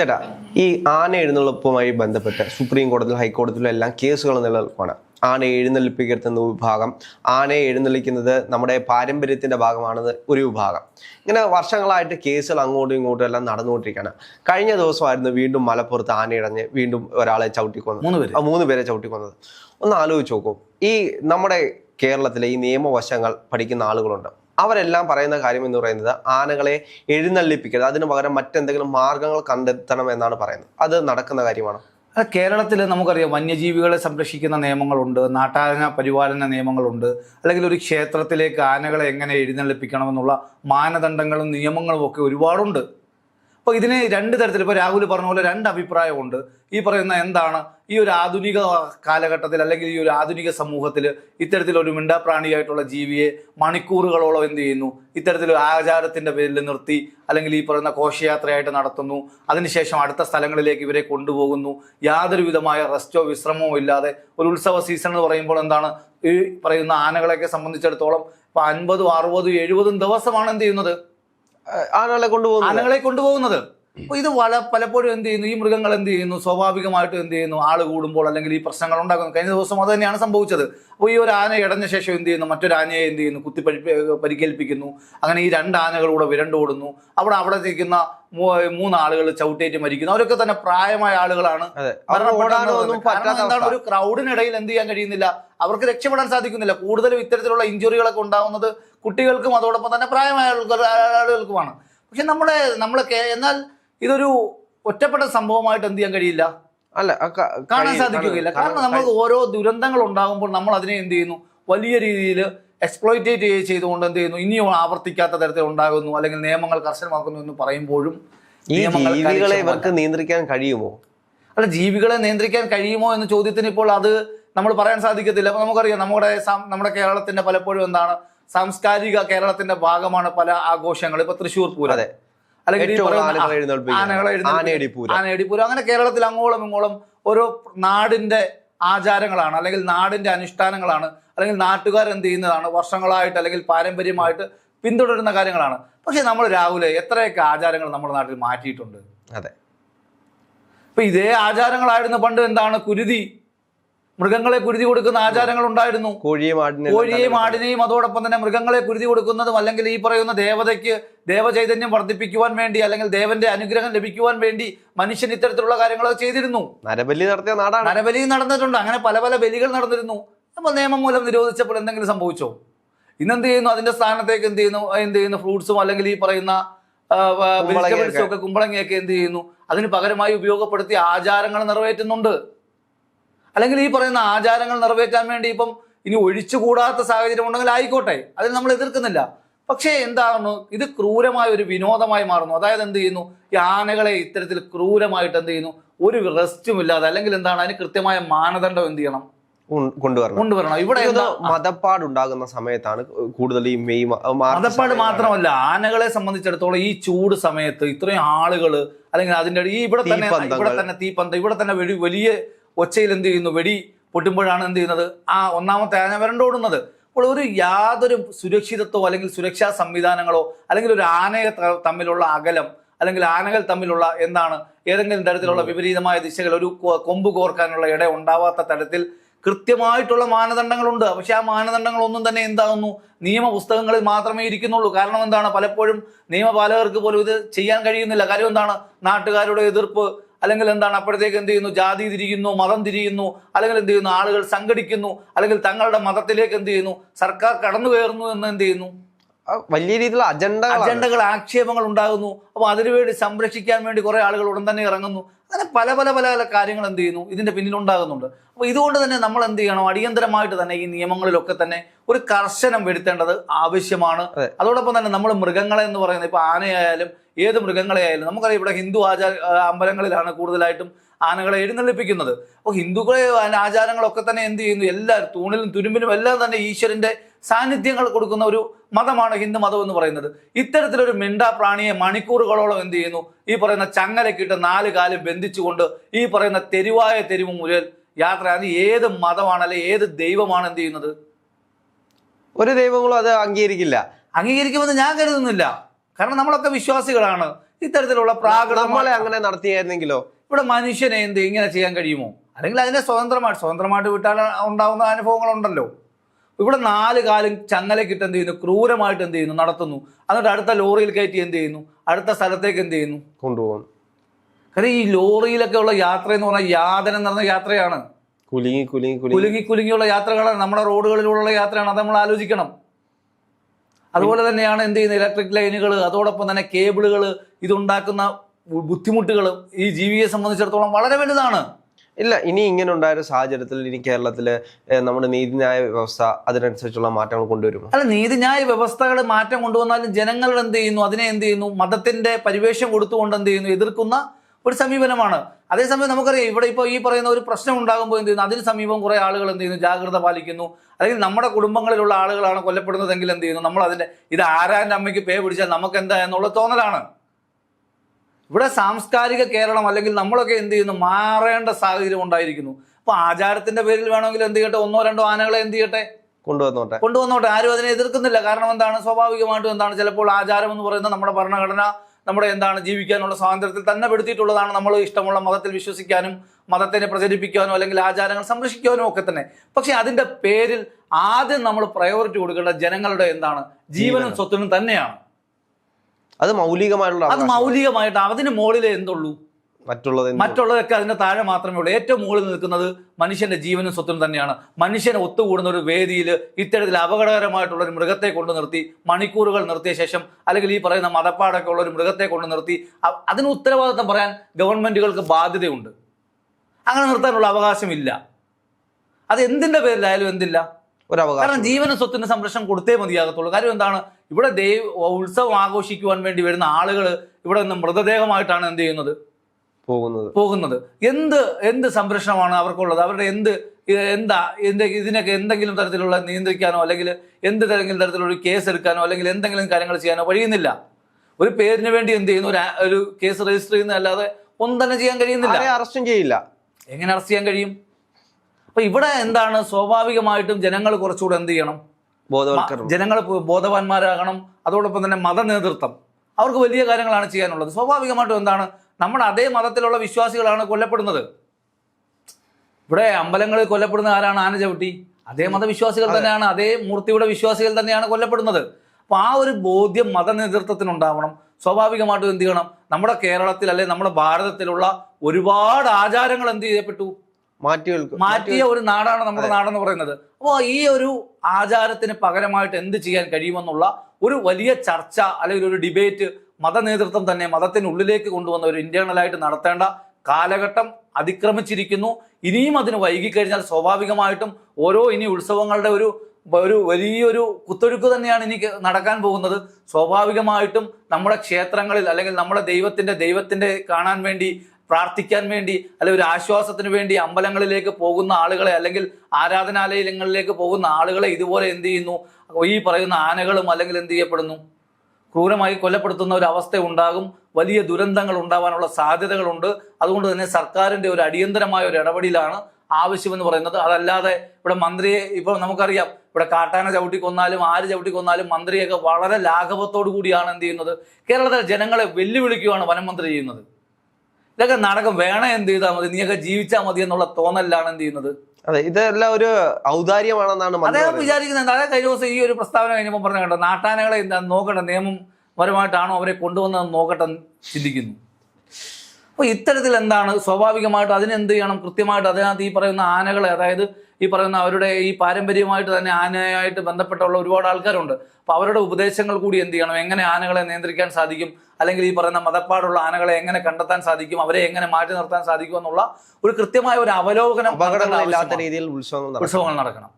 ചേട്ടാ ഈ ആന എഴുന്നള്ളിപ്പുമായി ബന്ധപ്പെട്ട് സുപ്രീം കോടതിയിലും ഹൈക്കോടതിയിലും എല്ലാം കേസുകൾ നിലനിൽക്കുകയാണ്. ആന എഴുന്നള്ളിപ്പിക്കരുത്തുന്ന വിഭാഗം ആനയെ എഴുന്നള്ളിക്കുന്നത് നമ്മുടെ പാരമ്പര്യത്തിന്റെ ഭാഗമാണെന്ന് ഒരു വിഭാഗം. ഇങ്ങനെ വർഷങ്ങളായിട്ട് കേസുകൾ അങ്ങോട്ടും ഇങ്ങോട്ടും എല്ലാം നടന്നുകൊണ്ടിരിക്കുകയാണ്. കഴിഞ്ഞ ദിവസമായിരുന്നു വീണ്ടും മലപ്പുറത്ത് ആനയിടഞ്ഞ് വീണ്ടും ഒരാളെ ചവിട്ടിക്കൊന്നത്. മൂന്ന് പേര്. മൂന്ന് പേരെ ചവിട്ടിക്കൊന്നത്. ഒന്ന് ആലോചിച്ച് നോക്കൂ. ഈ നമ്മുടെ കേരളത്തിലെ ഈ നിയമവശങ്ങൾ പഠിക്കുന്ന ആളുകളുണ്ട്. അവരെല്ലാം പറയുന്ന കാര്യം എന്ന് പറയുന്നത് ആനകളെ എഴുന്നള്ളിപ്പിക്കരുത്. അതിന് പകരം മറ്റെന്തെങ്കിലും മാർഗങ്ങൾ കണ്ടെത്തണം എന്നാണ് പറയുന്നത്. അത് നടക്കുന്ന കാര്യമാണ്? കേരളത്തിൽ നമുക്കറിയാം വന്യജീവികളെ സംരക്ഷിക്കുന്ന നിയമങ്ങളുണ്ട് നാട്ടാന പരിപാലന നിയമങ്ങളുണ്ട് അല്ലെങ്കിൽ ഒരു ക്ഷേത്രത്തിലേക്ക് ആനകളെ എങ്ങനെ എഴുന്നള്ളിപ്പിക്കണമെന്നുള്ള മാനദണ്ഡങ്ങളും നിയമങ്ങളും ഒക്കെ ഒരുപാടുണ്ട്. അപ്പോൾ ഇതിന് രണ്ട് തരത്തിൽ ഇപ്പോൾ രാഹുൽ പറഞ്ഞ പോലെ രണ്ട് അഭിപ്രായമുണ്ട്. ഈ പറയുന്ന എന്താണ്? ഈ ഒരു ആധുനിക കാലഘട്ടത്തിൽ അല്ലെങ്കിൽ ഈ ഒരു ആധുനിക സമൂഹത്തിൽ ഇത്തരത്തിലൊരു മിണ്ടാപ്രാണിയായിട്ടുള്ള ജീവിയെ മണിക്കൂറുകളോളം എന്ത് ചെയ്യുന്നു? ഇത്തരത്തിൽ ആചാരത്തിന്റെ പേരിൽ നിർത്തി അല്ലെങ്കിൽ ഈ പറയുന്ന കോശയാത്രയായിട്ട് നടത്തുന്നു. അതിനുശേഷം അടുത്ത സ്ഥലങ്ങളിലേക്ക് ഇവരെ കൊണ്ടുപോകുന്നു. യാതൊരു വിധമായ റെസ്റ്റോ വിശ്രമമോ ഇല്ലാതെ ഒരു ഉത്സവ സീസൺ എന്ന് പറയുമ്പോൾ എന്താണ്? ഈ പറയുന്ന ആനകളെയൊക്കെ സംബന്ധിച്ചിടത്തോളം ഇപ്പൊ അൻപതും അറുപതും എഴുപതും ദിവസമാണ് എന്ത് ചെയ്യുന്നത്? ആനകളെ കൊണ്ടുപോകുന്നത്? ആനകളെ കൊണ്ടുപോകുന്നത്. അപ്പൊ ഇത് വള പലപ്പോഴും എന്ത് ചെയ്യുന്നു? ഈ മൃഗങ്ങൾ എന്ത് ചെയ്യുന്നു? സ്വാഭാവികമായിട്ട് എന്ത് ചെയ്യുന്നു? ആൾ കൂടുമ്പോൾ അല്ലെങ്കിൽ ഈ പ്രശ്നങ്ങൾ ഉണ്ടാക്കുന്നു. കഴിഞ്ഞ ദിവസം അത് തന്നെയാണ് സംഭവിച്ചത്. അപ്പോൾ ഈ ഒരു ആന ഇടഞ്ഞ ശേഷം എന്ത് ചെയ്യുന്നു? മറ്റൊരു ആനയെ എന്ത് ചെയ്യുന്നു? കുത്തി പരിക്കേൽപ്പിക്കുന്നു. അങ്ങനെ ഈ രണ്ട് ആനകളൂടെ വിരണ്ടോടുന്നു അവിടെ അവിടെ നിൽക്കുന്ന മൂന്നാളുകൾ മൂന്ന് ആളുകൾ ചവിട്ടേറ്റ് മരിക്കുന്നു. അവരൊക്കെ തന്നെ പ്രായമായ ആളുകളാണ്. എന്താണ്? ഒരു ക്രൗഡിനിടയിൽ എന്ത് ചെയ്യാൻ കഴിയുന്നില്ല. അവർക്ക് രക്ഷപ്പെടാൻ സാധിക്കുന്നില്ല. കൂടുതലും ഇത്തരത്തിലുള്ള ഇഞ്ചുറികളൊക്കെ ഉണ്ടാവുന്നത് കുട്ടികൾക്കും അതോടൊപ്പം തന്നെ പ്രായമായ ആളുകൾ- ആളുകൾക്കുമാണ്. പക്ഷെ നമ്മുടെ നമ്മളെ കേ- എന്നാൽ ഇതൊരു ഒറ്റപ്പെട്ട സംഭവമായിട്ട് എന്ത് ചെയ്യാൻ കഴിയില്ല? അല്ല കാണാൻ സാധിക്കുകയില്ല. കാരണം നമ്മൾ ഓരോ ദുരന്തങ്ങൾ ഉണ്ടാകുമ്പോൾ നമ്മൾ അതിനെ എന്ത് ചെയ്യുന്നു? വലിയ രീതിയിൽ എക്സ്പ്ലോയിറ്റേറ്റ് ചെയ്തുകൊണ്ട് എന്ത് ചെയ്യുന്നു? ഇനിയും ആവർത്തിക്കാത്ത തരത്തിൽ ഉണ്ടാകുന്നു. അല്ലെങ്കിൽ നിയമങ്ങൾ കർശനമാക്കുന്നു എന്ന് പറയുമ്പോഴും ജീവികളെ. ഇവർക്ക് നിയന്ത്രിക്കാൻ കഴിയുമോ? അല്ല ജീവികളെ നിയന്ത്രിക്കാൻ കഴിയുമോ എന്ന ചോദ്യത്തിന് ഇപ്പോൾ അത് നമ്മൾ പറയാൻ സാധിക്കത്തില്ല. അപ്പൊ നമുക്കറിയാം നമ്മുടെ നമ്മുടെ കേരളത്തിന്റെ പലപ്പോഴും എന്താണ് സാംസ്കാരിക കേരളത്തിന്റെ ഭാഗമാണ് പല ആഘോഷങ്ങൾ. ഇപ്പൊ തൃശ്ശൂർ പൂരം. അല്ലെങ്കിൽ. ആനയടിപ്പൂരം. അങ്ങനെ കേരളത്തിൽ അങ്ങോളം ഇങ്ങോളം ഓരോ നാടിന്റെ ആചാരങ്ങളാണ് അല്ലെങ്കിൽ നാടിന്റെ അനുഷ്ഠാനങ്ങളാണ് അല്ലെങ്കിൽ നാട്ടുകാർ എന്ത് ചെയ്യുന്നതാണ് വർഷങ്ങളായിട്ട് അല്ലെങ്കിൽ പാരമ്പര്യമായിട്ട് പിന്തുടരുന്ന കാര്യങ്ങളാണ്. പക്ഷെ നമ്മൾ രാഹുലെ എത്രയൊക്കെ ആചാരങ്ങൾ നമ്മുടെ നാട്ടിൽ മാറ്റിയിട്ടുണ്ട്? അതെ. ഇപ്പൊ ഇതേ ആചാരങ്ങളായിരുന്നു പണ്ട് എന്താണ് കുരുതി മൃഗങ്ങളെ കുരുതി കൊടുക്കുന്ന ആചാരങ്ങൾ ഉണ്ടായിരുന്നു കോഴിയും ആടിനെയും കോഴിയെയും ആടിനെയും അതോടൊപ്പം തന്നെ മൃഗങ്ങളെ കുരുതി കൊടുക്കുന്നതും അല്ലെങ്കിൽ ഈ പറയുന്ന ദേവതയ്ക്ക് ദേവചൈതന്യം വർദ്ധിപ്പിക്കുവാൻ വേണ്ടി അല്ലെങ്കിൽ ദേവന്റെ അനുഗ്രഹം ലഭിക്കുവാൻ വേണ്ടി മനുഷ്യൻ ഇത്തരത്തിലുള്ള കാര്യങ്ങളൊക്കെ ചെയ്തിരുന്നു. നരബലി നടത്തിയ നാടാണ്. നരബലി നടന്നിട്ടുണ്ട്. അങ്ങനെ പല പല ബലികൾ നടന്നിരുന്നു. നമ്മൾ നിയമം മൂലം നിരോധിച്ചപ്പോൾ എന്തെങ്കിലും സംഭവിച്ചോ? ഇന്നെന്ത് ചെയ്യുന്നു? അതിന്റെ സ്ഥാനത്തേക്ക് എന്ത് ചെയ്യുന്നു? എന്ത് ചെയ്യുന്നു? ഫ്രൂട്ട്സും അല്ലെങ്കിൽ ഈ പറയുന്ന വെജിറ്റബിൾസും ഒക്കെ കുമ്പളങ്ങയൊക്കെ എന്ത് ചെയ്യുന്നു? അതിന് പകരമായി ഉപയോഗപ്പെടുത്തി ആചാരങ്ങൾ നിറവേറ്റുന്നുണ്ട്. അല്ലെങ്കിൽ ഈ പറയുന്ന ആചാരങ്ങൾ നിറവേറ്റാൻ വേണ്ടി ഇപ്പം ഇനി ഒഴിച്ചുകൂടാത്ത സാഹചര്യം ഉണ്ടെങ്കിൽ ആയിക്കോട്ടെ അതിൽ നമ്മൾ എതിർക്കുന്നില്ല. പക്ഷേ എന്താണ് ഇത് ക്രൂരമായ ഒരു വിനോദമായി മാറുന്നു. അതായത് എന്ത് ചെയ്യുന്നു? ഈ ആനകളെ ഇത്തരത്തിൽ ക്രൂരമായിട്ട് എന്ത് ചെയ്യുന്നു? ഒരു റെസ്റ്റും ഇല്ലാതെ അല്ലെങ്കിൽ എന്താണ്? അതിന് കൃത്യമായ മാനദണ്ഡം എന്ത് ചെയ്യണം? കൊണ്ടുവരണം. കൊണ്ടുവരണം. ഇവിടെ മതപ്പാട് ഉണ്ടാകുന്ന സമയത്താണ് കൂടുതൽ ഈ മെയ് മതപ്പാട് മാത്രമല്ല ആനകളെ സംബന്ധിച്ചിടത്തോളം ഈ ചൂട് സമയത്ത് ഇത്രയും ആളുകൾ അല്ലെങ്കിൽ അതിന്റെ ഈ ഇവിടെ തന്നെ ഇവിടെ തന്നെ തീപ്പന്ത ഇവിടെ തന്നെ വലിയ ഒച്ചയിൽ എന്ത് ചെയ്യുന്നു? വെടി പൊട്ടുമ്പോഴാണ് എന്ത് ചെയ്യുന്നത്? ആ ഒന്നാമത്തെ ആന വരണ്ടോടുന്നത് അപ്പോൾ ഒരു യാതൊരു സുരക്ഷിതത്വമോ അല്ലെങ്കിൽ സുരക്ഷാ സംവിധാനങ്ങളോ അല്ലെങ്കിൽ ഒരു ആനയെ തമ്മിലുള്ള അകലം അല്ലെങ്കിൽ ആനകൾ തമ്മിലുള്ള എന്താണ് ഏതെങ്കിലും തരത്തിലുള്ള വിപരീതമായ ദിശകൾ ഒരു കൊമ്പ് കോർക്കാനുള്ള ഇട ഉണ്ടാവാത്ത തരത്തിൽ കൃത്യമായിട്ടുള്ള മാനദണ്ഡങ്ങളുണ്ട്. പക്ഷെ ആ മാനദണ്ഡങ്ങളൊന്നും തന്നെ എന്താകുന്നു? നിയമ പുസ്തകങ്ങളിൽ മാത്രമേ ഇരിക്കുന്നുള്ളൂ. കാരണം എന്താണ്? പലപ്പോഴും നിയമപാലകർക്ക് പോലും ഇത് ചെയ്യാൻ കഴിയുന്നില്ല. കാര്യം എന്താണ്? നാട്ടുകാരുടെ എതിർപ്പ് അല്ലെങ്കിൽ എന്താണ് അപ്പോഴത്തേക്ക് എന്ത് ചെയ്യുന്നു? ജാതി തിരിയുന്നു മതം തിരിയുന്നു അല്ലെങ്കിൽ എന്ത് ചെയ്യുന്നു? ആളുകൾ സംഘടിക്കുന്നു അല്ലെങ്കിൽ തങ്ങളുടെ മതത്തിലേക്ക് എന്ത് ചെയ്യുന്നു? സർക്കാർ കടന്നു കയറുന്നു എന്ന് എന്ത് ചെയ്യുന്നു? വലിയ രീതിയിലുള്ള അജണ്ട അജണ്ടകൾ ആക്ഷേപങ്ങൾ ഉണ്ടാകുന്നു. അപ്പോൾ അതിനുവേണ്ടി സംരക്ഷിക്കാൻ വേണ്ടി കുറെ ആളുകൾ ഉടൻ തന്നെ ഇറങ്ങുന്നു. അങ്ങനെ പല പല പല പല കാര്യങ്ങൾ എന്ത് ചെയ്യുന്നു? ഇതിന്റെ പിന്നിലുണ്ടാകുന്നുണ്ട് അപ്പോൾ ഇതുകൊണ്ട് തന്നെ നമ്മൾ എന്ത് ചെയ്യണം? അടിയന്തരമായിട്ട് തന്നെ ഈ നിയമങ്ങളിലൊക്കെ തന്നെ ഒരു കർശനം വരുത്തേണ്ടത് ആവശ്യമാണ്. അതോടൊപ്പം തന്നെ നമ്മൾ മൃഗങ്ങളെ എന്ന് പറയുന്നത് ഇപ്പൊ ആനയായാലും ഏത് മൃഗങ്ങളെയായാലും നമുക്കറിയാം ഇവിടെ ഹിന്ദു ആചാര അമ്പലങ്ങളിലാണ് കൂടുതലായിട്ടും ആനകളെ എഴുന്നള്ളിപ്പിക്കുന്നത്. അപ്പോൾ ഹിന്ദുക്കളെ ആചാരങ്ങളൊക്കെ തന്നെ എന്ത് ചെയ്യുന്നു? എല്ലാ തൂണിലും തുരുമ്പിലും എല്ലാം തന്നെ ഈശ്വരന്റെ സാന്നിധ്യങ്ങൾ കൊടുക്കുന്ന ഒരു മതമാണ് ഹിന്ദു മതം എന്ന് പറയുന്നത്. ഇത്തരത്തിലൊരു മിണ്ടാ പ്രാണിയെ മണിക്കൂറുകളോളം എന്ത് ചെയ്യുന്നു? ഈ പറയുന്ന ചങ്ങലക്കിട്ട് നാല് കാലും ബന്ധിച്ചുകൊണ്ട് ഈ പറയുന്ന തെരുവായ തെരുവ് മുതൽ യാത്ര അത് ഏത് മതമാണ് അല്ലെ ഏത് ദൈവമാണ് എന്ത് ചെയ്യുന്നത്? ഒരു ദൈവങ്ങളും അത് അംഗീകരിക്കില്ല. അംഗീകരിക്കുമെന്ന് ഞാൻ കരുതുന്നില്ല. കാരണം നമ്മളൊക്കെ വിശ്വാസികളാണ്. ഇത്തരത്തിലുള്ള പ്രാകൃതങ്ങളെ നമ്മളെ അങ്ങനെ നടത്തിയായിരുന്നെങ്കിലോ? ഇവിടെ മനുഷ്യനെ എന്ത് ഇങ്ങനെ ചെയ്യാൻ കഴിയുമോ? അല്ലെങ്കിൽ അതിനെ സ്വതന്ത്രമായിട്ട് സ്വതന്ത്രമായിട്ട് വിട്ടാൽ ഉണ്ടാകുന്ന അനുഭവങ്ങളുണ്ടല്ലോ. ഇവിടെ നാല് കാലും ചങ്ങലക്കിട്ട് എന്ത് ചെയ്യുന്നു? ക്രൂരമായിട്ട് എന്ത് ചെയ്യുന്നു? നടത്തുന്നു. എന്നിട്ട് അടുത്ത ലോറിയിൽ കയറ്റി എന്ത് ചെയ്യുന്നു? അടുത്ത സ്ഥലത്തേക്ക് എന്ത് ചെയ്യുന്നു? കൊണ്ടുപോകും. കാരണം ഈ ലോറിയിലൊക്കെ ഉള്ള യാത്ര എന്ന് പറഞ്ഞാൽ യാതന എന്ന് പറഞ്ഞ യാത്രയാണ്. കുലുങ്ങി കുലുങ്ങി കുലുങ്ങി. കുലുങ്ങി കുലുങ്ങിയുള്ള യാത്രകളാണ്. നമ്മുടെ റോഡുകളിലൂടെയുള്ള യാത്രയാണ്. അത് നമ്മൾ ആലോചിക്കണം. അതുപോലെ തന്നെയാണ് എന്ത് ചെയ്യുന്നത്? ഇലക്ട്രിക് ലൈനുകൾ അതോടൊപ്പം തന്നെ കേബിളുകൾ ഇതുണ്ടാക്കുന്ന ബുദ്ധിമുട്ടുകൾ ഈ ജീവിയെ സംബന്ധിച്ചിടത്തോളം വളരെ വലുതാണ്. ഇല്ല ഇനി ഇങ്ങനെ ഉണ്ടായ ഒരു സാഹചര്യത്തിൽ ഇനി കേരളത്തിൽ നമ്മുടെ നീതിന്യായ വ്യവസ്ഥ അതിനനുസരിച്ചുള്ള മാറ്റങ്ങൾ കൊണ്ടുവരും അല്ല നീതിന്യായ വ്യവസ്ഥകൾ മാറ്റം കൊണ്ടുവന്നാലും ജനങ്ങൾ എന്ത് ചെയ്യുന്നു? അതിനെ എന്ത് ചെയ്യുന്നു? മതത്തിന്റെ പരിവേഷം കൊടുത്തുകൊണ്ട് എന്ത് ചെയ്യുന്നു? എതിർക്കുന്ന ഒരു സമീപനമാണ്. അതേസമയം നമുക്കറിയാം ഇവിടെ ഇപ്പോൾ ഈ പറയുന്ന ഒരു പ്രശ്നം ഉണ്ടാകുമ്പോൾ എന്ത് ചെയ്യുന്നു? അതിന് സമീപം കുറേ ആളുകൾ എന്ത് ചെയ്യുന്നു? ജാഗ്രത പാലിക്കുന്നു. അല്ലെങ്കിൽ നമ്മുടെ കുടുംബങ്ങളിലുള്ള ആളുകളാണ് കൊല്ലപ്പെടുന്നതെങ്കിൽ എന്ത് ചെയ്യുന്നു? നമ്മൾ അതിന്റെ ഇത് ആരാന്റെ അമ്മയ്ക്ക് പേ പിടിച്ചാൽ നമുക്ക് എന്താ എന്നുള്ള തോന്നലാണ്. ഇവിടെ സാംസ്കാരിക കേരളം അല്ലെങ്കിൽ നമ്മളൊക്കെ എന്ത് ചെയ്യുന്നു? മാറേണ്ട സാഹചര്യം ഉണ്ടായിരിക്കുന്നു. അപ്പൊ ആചാരത്തിന്റെ പേരിൽ വേണമെങ്കിൽ എന്ത് ചെയ്യട്ടെ? ഒന്നോ രണ്ടോ ആനകളെ എന്ത് ചെയ്യട്ടെ? കൊണ്ടുവന്നോട്ടെ. കൊണ്ടുവന്നോട്ടെ. ആരും അതിനെ എതിർക്കുന്നില്ല. കാരണം എന്താണ്? സ്വാഭാവികമായിട്ടും എന്താണ്? ചിലപ്പോൾ ആചാരം എന്ന് പറയുന്നത് നമ്മുടെ ഭരണഘടന നമ്മുടെ എന്താണ് ജീവിക്കാനുള്ള സ്വാതന്ത്ര്യത്തിൽ തന്നെ പെടുത്തിയിട്ടുള്ളതാണ് നമ്മൾ ഇഷ്ടമുള്ള മതത്തിൽ വിശ്വസിക്കാനും മതത്തിനെ പ്രചരിപ്പിക്കാനോ അല്ലെങ്കിൽ ആചാരങ്ങൾ സംരക്ഷിക്കാനോ ഒക്കെ തന്നെ. പക്ഷെ അതിന്റെ പേരിൽ ആദ്യം നമ്മൾ പ്രയോറിറ്റി കൊടുക്കേണ്ട ജനങ്ങളുടെ എന്താണ്? ജീവനും സ്വത്തിനും തന്നെയാണ്. അത് മൗലികമായിട്ടുള്ള അത് മൗലികമായിട്ട് അതിന് മുകളിലേ എന്തുള്ളൂ? മറ്റുള്ളത്? മറ്റുള്ളതൊക്കെ അതിന്റെ താഴെ മാത്രമേ ഉള്ളൂ. ഏറ്റവും മുകളിൽ നിൽക്കുന്നത് മനുഷ്യന്റെ ജീവനും സ്വത്തും തന്നെയാണ്. മനുഷ്യനെ ഒത്തുകൂടുന്ന ഒരു വേദിയിൽ ഇത്തരത്തിൽ അപകടകരമായിട്ടുള്ള ഒരു മൃഗത്തെ കൊണ്ടു നിർത്തി മണിക്കൂറുകൾ നിർത്തിയ ശേഷം അല്ലെങ്കിൽ ഈ പറയുന്ന മതപ്പാടൊക്കെ ഉള്ള ഒരു മൃഗത്തെ കൊണ്ട് നിർത്തി അതിന് ഉത്തരവാദിത്തം പറയാൻ ഗവൺമെന്റുകൾക്ക് ബാധ്യതയുണ്ട്. അങ്ങനെ നിർത്താനുള്ള അവകാശമില്ല. അത് എന്തിന്റെ പേരിലായാലും എന്തില്ല. ഒരു അവകാശം കാരണം ജീവന സ്വത്തിന് സംരക്ഷണം കൊടുത്തേ മതിയാകത്തുള്ളൂ. കാര്യം എന്താണ്? ഇവിടെ ദൈവ ഉത്സവം ആഘോഷിക്കുവാൻ വേണ്ടി വരുന്ന ആളുകൾ ഇവിടെ നിന്ന് മൃതദേഹമായിട്ടാണ് എന്ത് ചെയ്യുന്നത്? പോകുന്നത്? പോകുന്നത്. എന്ത് എന്ത് സംരക്ഷണമാണ് അവർക്കുള്ളത്? അവരുടെ എന്ത് എന്താ എന്ത് ഇതിനൊക്കെ എന്തെങ്കിലും തരത്തിലുള്ള നിയന്ത്രിക്കാനോ അല്ലെങ്കിൽ എന്ത് തരത്തിലും തരത്തിലുള്ള ഒരു കേസ് എടുക്കാനോ അല്ലെങ്കിൽ എന്തെങ്കിലും കാര്യങ്ങൾ ചെയ്യാനോ കഴിയുന്നില്ല. ഒരു പേരിന് വേണ്ടി എന്ത് ചെയ്യുന്നു? ഒരു കേസ് രജിസ്റ്റർ ചെയ്യുന്ന അല്ലാതെ ഒന്നും തന്നെ ചെയ്യാൻ കഴിയുന്നില്ല. അറസ്റ്റും ചെയ്യില്ല. എങ്ങനെ അറസ്റ്റ് ചെയ്യാൻ കഴിയും? അപ്പൊ ഇവിടെ എന്താണ് സ്വാഭാവികമായിട്ടും ജനങ്ങൾ കുറച്ചുകൂടെ എന്ത് ചെയ്യണം? ജനങ്ങൾ ബോധവാന്മാരാകണം. അതോടൊപ്പം തന്നെ മത നേതൃത്വം അവർക്ക് വലിയ കാര്യങ്ങളാണ് ചെയ്യാനുള്ളത്. സ്വാഭാവികമായിട്ടും എന്താണ് നമ്മുടെ അതേ മതത്തിലുള്ള വിശ്വാസികളാണ് കൊല്ലപ്പെടുന്നത്. ഇവിടെ അമ്പലങ്ങളിൽ കൊല്ലപ്പെടുന്ന ആരാണ്? ആന ചവിട്ടി അതേ മതവിശ്വാസികൾ തന്നെയാണ് അതേ മൂർത്തിയുടെ വിശ്വാസികൾ തന്നെയാണ് കൊല്ലപ്പെടുന്നത്. അപ്പൊ ആ ഒരു ബോധ്യം മത നേതൃത്വത്തിനുണ്ടാവണം സ്വാഭാവികമായിട്ടും എന്ത് ചെയ്യണം? നമ്മുടെ കേരളത്തിൽ അല്ലെ നമ്മുടെ ഭാരതത്തിലുള്ള ഒരുപാട് ആചാരങ്ങൾ എന്ത് ചെയ്യപ്പെട്ടു? മാറ്റി മാറ്റിയ ഒരു നാടാണ് നമ്മുടെ നാടെന്ന് പറയുന്നത്. അപ്പോൾ ഈ ഒരു ആചാരത്തിന് പകരമായിട്ട് എന്ത് ചെയ്യാൻ കഴിയുമെന്നുള്ള ഒരു വലിയ ചർച്ച അല്ലെങ്കിൽ ഒരു ഡിബേറ്റ് മത നേതൃത്വം തന്നെ മതത്തിനുള്ളിലേക്ക് കൊണ്ടുവന്ന ഒരു ഇന്റേണലായിട്ട് നടത്തേണ്ട കാലഘട്ടം അതിക്രമിച്ചിരിക്കുന്നു. ഇനിയും അതിന് വൈകിക്കഴിഞ്ഞാൽ സ്വാഭാവികമായിട്ടും ഓരോ ഇനി ഉത്സവങ്ങളുടെ ഒരു ഒരു വലിയൊരു കുത്തൊഴുക്ക് തന്നെയാണ് ഇനി നടക്കാൻ പോകുന്നത്. സ്വാഭാവികമായിട്ടും നമ്മുടെ ക്ഷേത്രങ്ങളിൽ അല്ലെങ്കിൽ നമ്മുടെ ദൈവത്തിന്റെ ദൈവത്തിന്റെ കാണാൻ വേണ്ടി പ്രാർത്ഥിക്കാൻ വേണ്ടി അല്ലെങ്കിൽ ഒരു ആശ്വാസത്തിന് വേണ്ടി അമ്പലങ്ങളിലേക്ക് പോകുന്ന ആളുകളെ അല്ലെങ്കിൽ ആരാധനാലയങ്ങളിലേക്ക് പോകുന്ന ആളുകളെ ഇതുപോലെ എന്ത് ചെയ്യുന്നു? ഈ പറയുന്ന ആനകളും അല്ലെങ്കിൽ എന്ത് ചെയ്യപ്പെടുന്നു? ക്രൂരമായി കൊല്ലപ്പെടുത്തുന്ന ഒരു അവസ്ഥ ഉണ്ടാകും. വലിയ ദുരന്തങ്ങൾ ഉണ്ടാവാനുള്ള സാധ്യതകളുണ്ട്. അതുകൊണ്ട് തന്നെ സർക്കാരിന്റെ ഒരു അടിയന്തരമായ ഒരു ഇടപെടലാണ് ആവശ്യമെന്ന് പറയുന്നത്. അതല്ലാതെ ഇവിടെ മന്ത്രിയെ ഇപ്പോൾ നമുക്കറിയാം ഇവിടെ കാട്ടാന ചവിട്ടി കൊന്നാലും ആര് ചവിട്ടി കൊന്നാലും മന്ത്രിയൊക്കെ വളരെ ലാഘവത്തോടു കൂടിയാണ് എന്ത് ചെയ്യുന്നത്. കേരളത്തിലെ ജനങ്ങളെ വെല്ലുവിളിക്കുകയാണ് വനം മന്ത്രി ചെയ്യുന്നത്. ഇതൊക്കെ നാടകം വേണം എന്ത് ചെയ്താൽ മതി? നീയൊക്കെ ജീവിച്ചാൽ മതി എന്നുള്ള തോന്നലാണ് എന്ത് ചെയ്യുന്നത്? അതെ ഇതെല്ലാം ഒരു ഔദാര്യമാണെന്നാണ് അദ്ദേഹം. വിചാരിക്കുന്നത് അതായത് കഴിഞ്ഞ ദിവസം ഈ ഒരു പ്രസ്താവന കഴിഞ്ഞപ്പോൾ പറഞ്ഞു കേട്ടോ നാട്ടാനകളെ എന്താ നോക്കട്ടെ? നിയമം പരമായിട്ടാണോ അവരെ കൊണ്ടുവന്നതെന്ന് നോക്കട്ടെ ചിന്തിക്കുന്നു. അപ്പോൾ ഇത്തരത്തിൽ എന്താണ്? സ്വാഭാവികമായിട്ട് അതിനെന്ത് ചെയ്യണം? കൃത്യമായിട്ട് അതിനകത്ത് ഈ പറയുന്ന ആനകളെ അതായത് ഈ പറയുന്ന അവരുടെ ഈ പാരമ്പര്യമായിട്ട് തന്നെ ആനയായിട്ട് ബന്ധപ്പെട്ടുള്ള ഒരുപാട് ആൾക്കാരുണ്ട്. അപ്പോൾ അവരുടെ ഉപദേശങ്ങൾ കൂടി എന്ത് ചെയ്യണം? എങ്ങനെ ആനകളെ നിയന്ത്രിക്കാൻ സാധിക്കും? അല്ലെങ്കിൽ ഈ പറയുന്ന മതപ്പാടുള്ള ആനകളെ എങ്ങനെ കണ്ടെത്താൻ സാധിക്കും? അവരെ എങ്ങനെ മാറ്റി നിർത്താൻ സാധിക്കും എന്നുള്ള ഒരു കൃത്യമായ ഒരു അവലോകനം അപകടങ്ങളില്ലാത്ത രീതിയിൽ ഉത്സവങ്ങൾ ഉത്സവങ്ങൾ നടക്കണം.